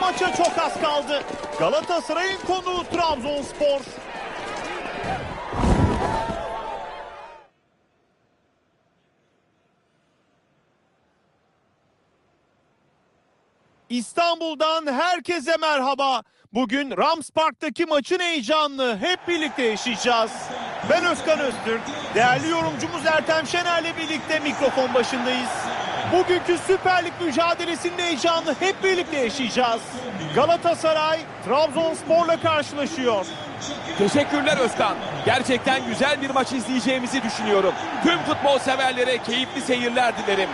maça çok az kaldı. Galatasaray'ın konuğu Trabzonspor. İstanbul'dan herkese merhaba. Bugün Rams Park'taki maçın heyecanını hep birlikte yaşayacağız. Ben Özkan Öztürk, değerli yorumcumuz Ertem Şener'le birlikte mikrofon başındayız. Bugünkü Süper Lig mücadelesinin heyecanını hep birlikte yaşayacağız. Galatasaray, Trabzonspor'la karşılaşıyor. Teşekkürler Özkan. Gerçekten güzel bir maç izleyeceğimizi düşünüyorum. Tüm futbol severlere keyifli seyirler dilerim.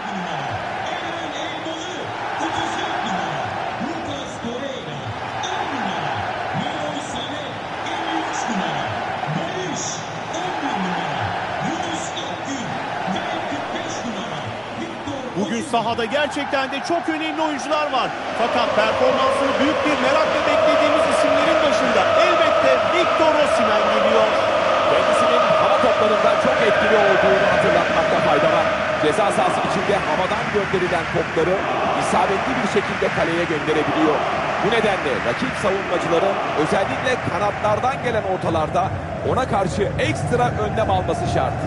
Sahada gerçekten de çok önemli oyuncular var. Fakat performansını büyük bir merakla beklediğimiz isimlerin başında elbette Victor Osimhen geliyor. Kendisinin hava toplarında çok etkili olduğunu hatırlatmakta fayda var. Ceza sahası içinde havadan gönderilen topları isabetli bir şekilde kaleye gönderebiliyor. Bu nedenle rakip savunmacıların özellikle kanatlardan gelen ortalarda ona karşı ekstra önlem alması şart.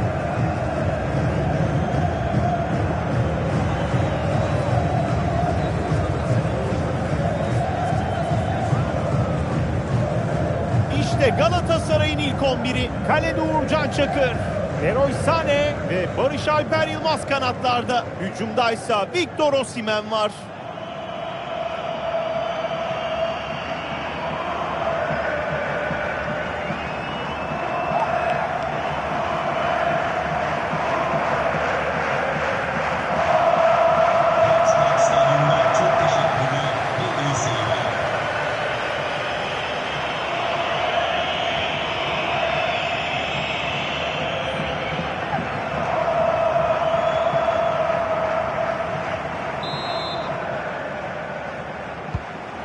Galatasaray'ın ilk 11'i. Kalede Uğurcan Çakır. Leroy Sané ve Barış Alper Yılmaz kanatlarda. Hücumdaysa Victor Osimhen var.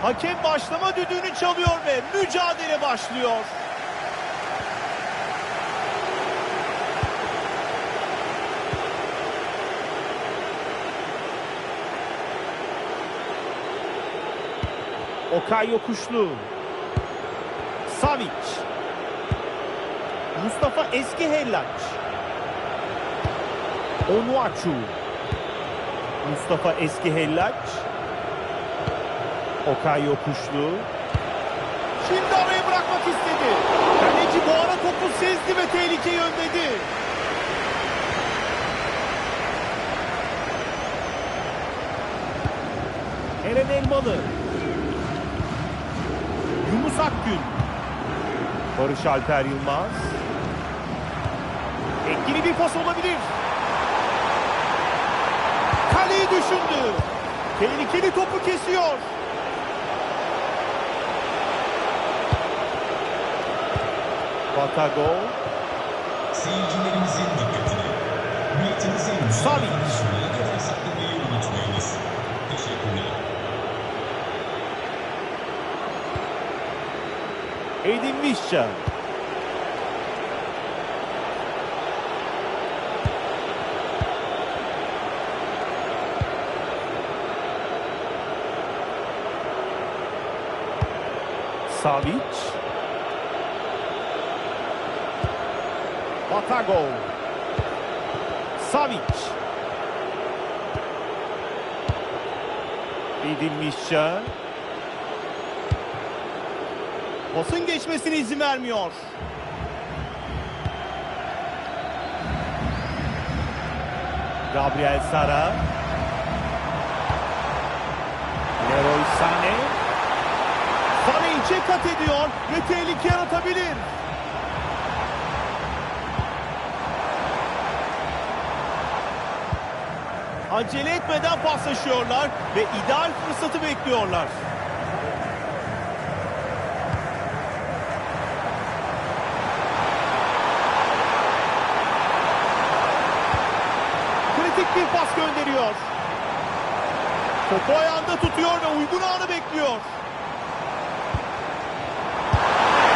Hakem başlama düdüğünü çalıyor ve mücadele başlıyor. Okay Yokuşlu. Savic. Mustafa Eski Hellaç. Onuachu. Mustafa Eski Hellaç. Okay Yokuşlu. Şimdi araya bırakmak istedi. Kaleci bu ara topu sezdi ve tehlikeyi önledi. Eren Elmalı. Yunus Akgün. Barış Alper Yılmaz. Etkili bir pas olabilir. Kaleyi düşündü. Tehlikeli topu kesiyor. Batago. Seyircilerimizin dikkatine. Biletimizin Savic. Edin Visca. Savic. Batago. Savic. Edin Visca. Pasın geçmesine izin vermiyor. Gabriel Sara. Leroy Sané. Sané içe kat ediyor ve tehlike yaratabilir. Acele etmeden paslaşıyorlar ve ideal fırsatı bekliyorlar. kritik bir pas gönderiyor. Topu ayağında tutuyor ve uygun anı bekliyor.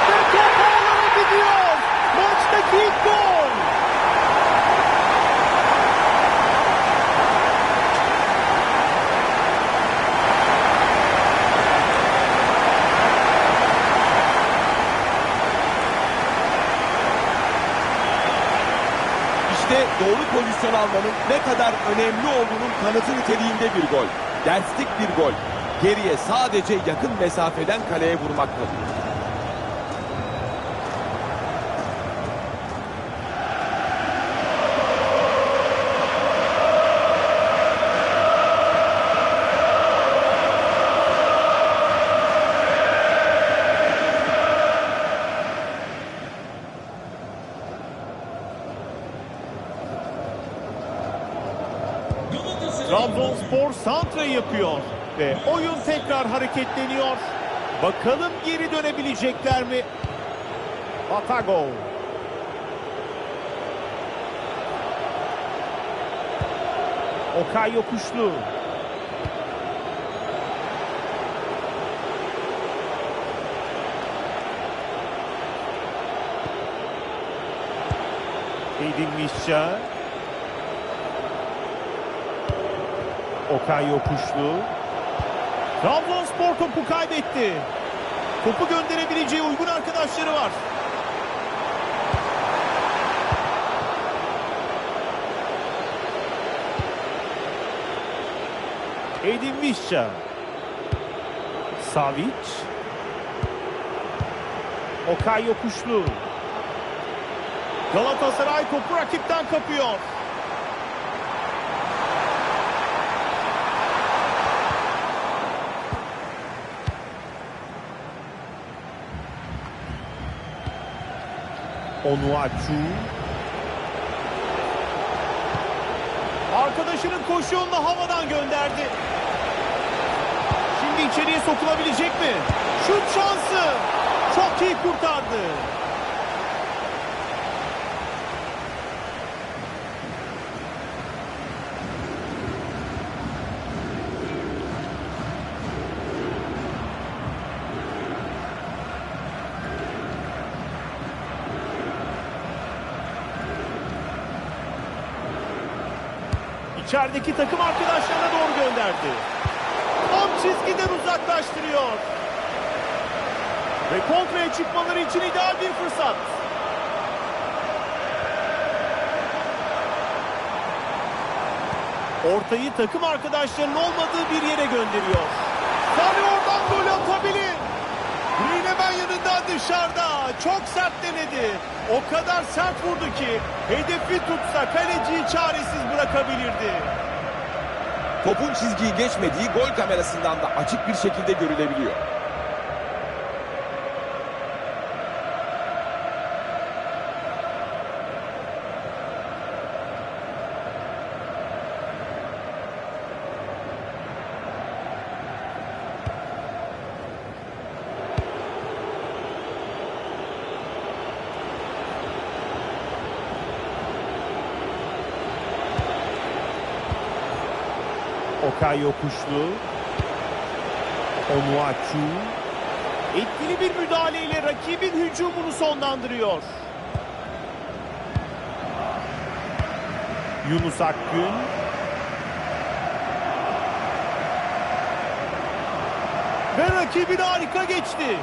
Ve top ağlara gidiyor. Maçtaki ilk gol. İşte doğru pozisyon almanın ne kadar önemli olduğunun kanıtı niteliğinde bir gol. Derslik bir gol. Geriye sadece yakın mesafeden kaleye vurmak kalıyor. Trabzonspor santra yapıyor ve oyun tekrar hareketleniyor. Bakalım geri dönebilecekler mi? Batago. Okay yokuşlu. Edin Mişça. Okay yokuşlu. Trabzonspor topu kaybetti. Topu gönderebileceği uygun arkadaşları var. Edin Visca. Savic. Okay yokuşlu. Galatasaray topu rakipten kapıyor. Onuachu. Arkadaşının koşu havadan gönderdi. Şimdi içeriye sokulabilecek mi? Şut şansı. Çok iyi kurtardı. İçerideki takım arkadaşlarına doğru gönderdi. Tam çizgiden uzaklaştırıyor. Ve kontraya çıkmaları için ideal bir fırsat. Ortayı takım arkadaşlarının olmadığı bir yere gönderiyor. Sani oradan gol atabilir. Green hemen yanından dışarıda. Çok sert denedi. O kadar sert vurdu ki hedefi tutsa kaleciyi çaresiz bırakabilirdi. Topun çizgiyi geçmediği gol kamerasından da açık bir şekilde görülebiliyor. Okay yokuşlu. Onuachu. Etkili bir müdahaleyle rakibin hücumunu sonlandırıyor. Yunus Akgün. Ve rakibini harika geçti.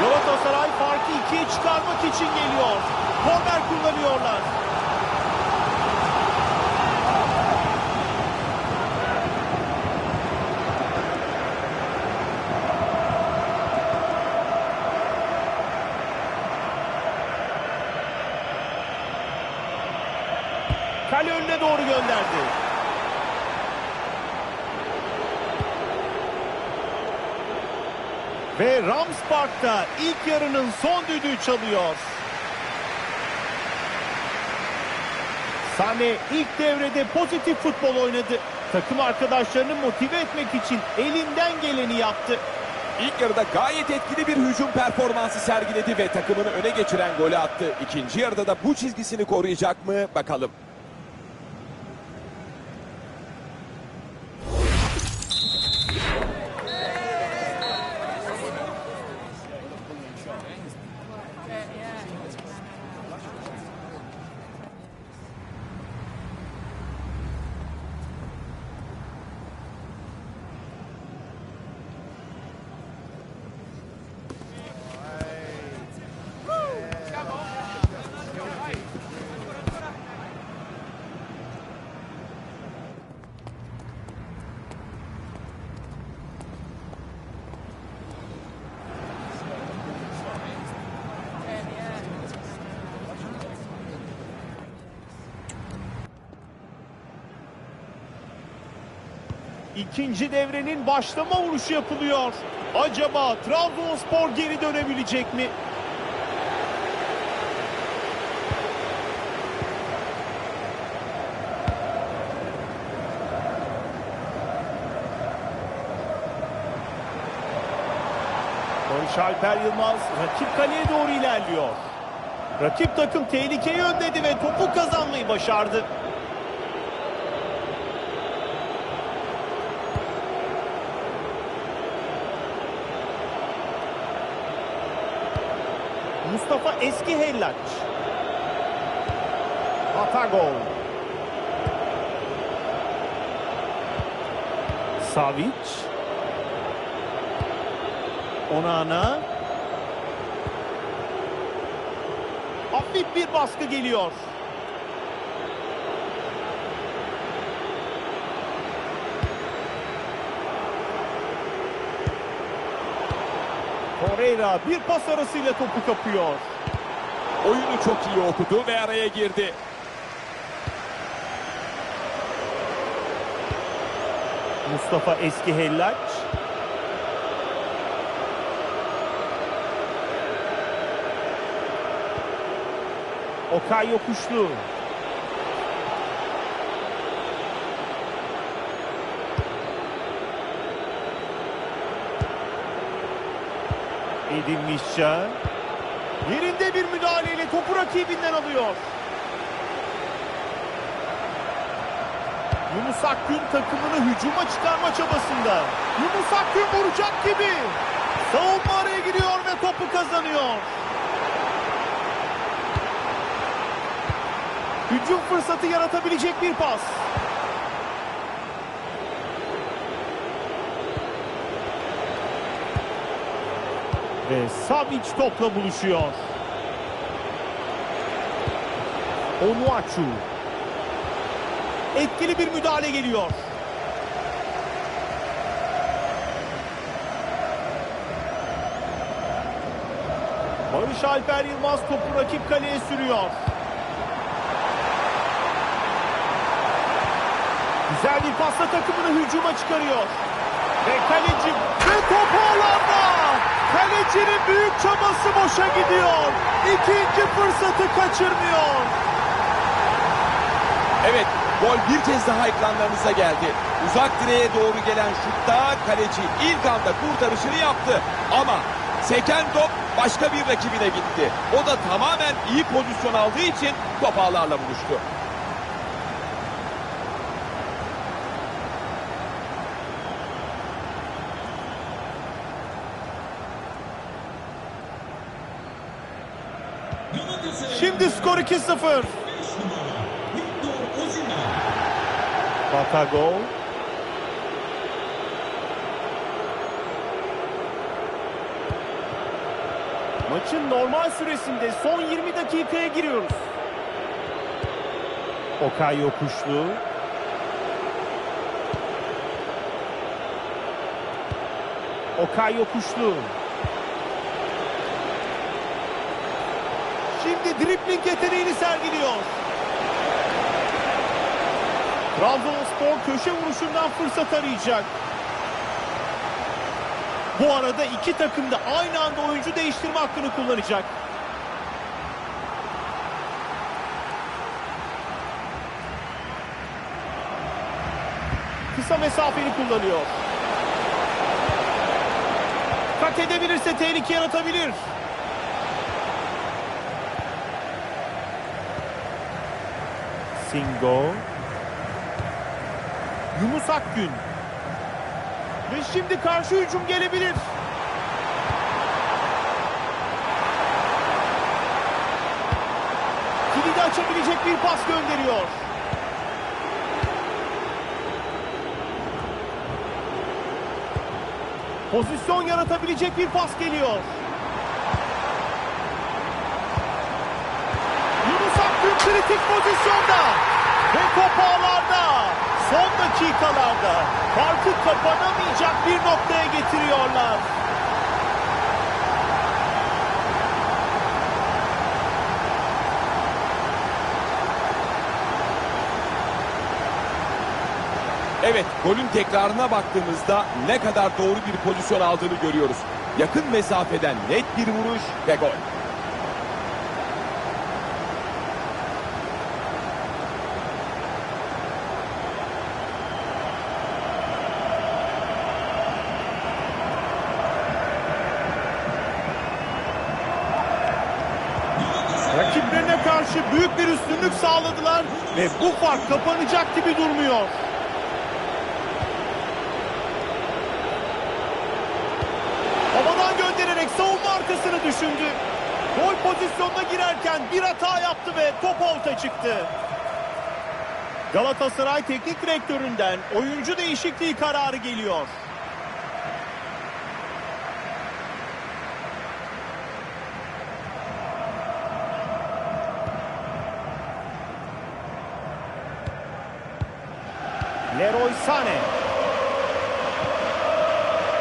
Galatasaray farkı ikiye çıkarmak için geliyor. Korner kullanıyorlar. Kale önüne doğru gönderdi. Ve Rams Park'ta ilk yarının son düdüğü çalıyor. Sane ilk devrede pozitif futbol oynadı. Takım arkadaşlarını motive etmek için elinden geleni yaptı. İlk yarıda gayet etkili bir hücum performansı sergiledi ve takımını öne geçiren golü attı. İkinci yarıda da bu çizgisini koruyacak mı bakalım. İkinci devrenin başlama vuruşu yapılıyor. Acaba Trabzonspor geri dönebilecek mi? Barış Alper Yılmaz rakip kaleye doğru ilerliyor. Rakip takım tehlikeyi önledi ve topu kazanmayı başardı. Mustafa Eski Hellaç. Hata gol. Savic. Onana. Hafif bir baskı geliyor. Torreira bir pas arasıyla topu kapıyor. Oyunu çok iyi okudu ve araya girdi. Mustafa Eski Hellaç. Okay Yokuşlu. Mişça. Yerinde bir müdahaleyle topu rakibinden alıyor. Yunus Akgün takımını hücuma çıkarma çabasında. Yunus Akgün vuracak gibi. Savunma araya giriyor ve topu kazanıyor. Hücum fırsatı yaratabilecek bir pas. Ve Savic topla buluşuyor. Onuachu. Etkili bir müdahale geliyor. Barış Alper Yılmaz topu rakip kaleye sürüyor. Güzel bir pasla takımını hücuma çıkarıyor. Ve kaleci ve top ağlarda. Kalecinin büyük çabası boşa gidiyor. İkinci fırsatı kaçırmıyor. Evet, gol bir kez daha ekranlarınıza geldi. Uzak direğe doğru gelen şutta kaleci ilk anda kurtarışını yaptı. Ama seken top başka bir rakibine gitti. O da tamamen iyi pozisyon aldığı için top ağlarla buluştu. Şimdi skor 2-0. 5 numara Victor Osimhen. Batagol. Maçın normal süresinde son 20 dakikaya giriyoruz. Okay Yokuşlu. Okay Yokuşlu. Şimdi dribling yeteneğini sergiliyor. Trabzonspor köşe vuruşundan fırsat arayacak. Bu arada iki takım da aynı anda oyuncu değiştirme hakkını kullanacak. Kısa mesafeli kullanıyor. Kat edebilirse tehlike yaratabilir. Singo. Yunus Akgün. Ve şimdi karşı hücum gelebilir. Kilidi açabilecek bir pas gönderiyor. Pozisyon yaratabilecek bir pas geliyor. Yunus Akgün kritik pozisyonda. Ve top ağlarda. Son dakikalarda farkı kapanamayacak bir noktaya getiriyorlar. Evet, golün tekrarına baktığımızda ne kadar doğru bir pozisyon aldığını görüyoruz. Yakın mesafeden net bir vuruş ve gol. Rakiplerine karşı büyük bir üstünlük sağladılar ve bu fark kapanacak gibi durmuyor. Havadan göndererek savunma arkasını düşündü. Gol pozisyonuna girerken bir hata yaptı ve top alta çıktı. Galatasaray Teknik Direktöründen oyuncu değişikliği kararı geliyor. Leroy Sané.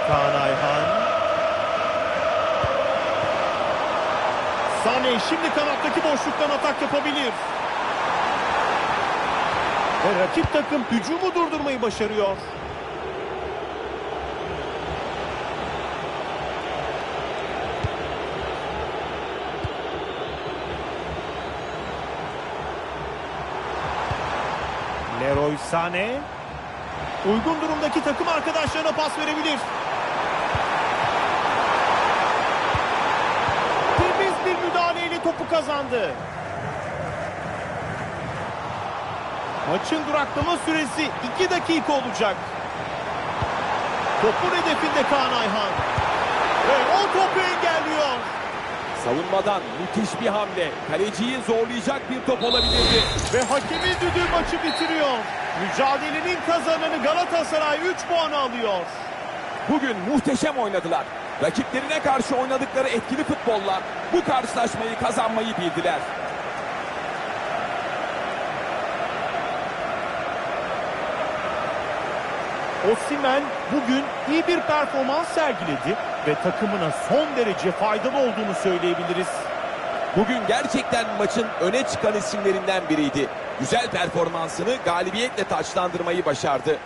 Kaan Ayhan. Sané şimdi kanattaki boşluktan atak yapabilir. Ve rakip takım hücumu durdurmayı başarıyor. Leroy Sané uygun durumdaki takım arkadaşlarına pas verebilir. Temiz bir müdahaleyle topu kazandı. Maçın duraklama süresi 2 dakika olacak. Topun hedefinde Kaan Ayhan. Ve o topu engelliyor. Savunmadan müthiş bir hamle. Kaleciyi zorlayacak bir top olabilirdi. Ve hakemin düdüğü maçı bitiriyor. Mücadelenin kazananı Galatasaray 3 puanı alıyor. Bugün muhteşem oynadılar. Rakiplerine karşı oynadıkları etkili futbolla bu karşılaşmayı kazanmayı bildiler. Osimhen bugün iyi bir performans sergiledi ve takımına son derece faydalı olduğunu söyleyebiliriz. Bugün gerçekten maçın öne çıkan isimlerinden biriydi. Güzel performansını galibiyetle taçlandırmayı başardı.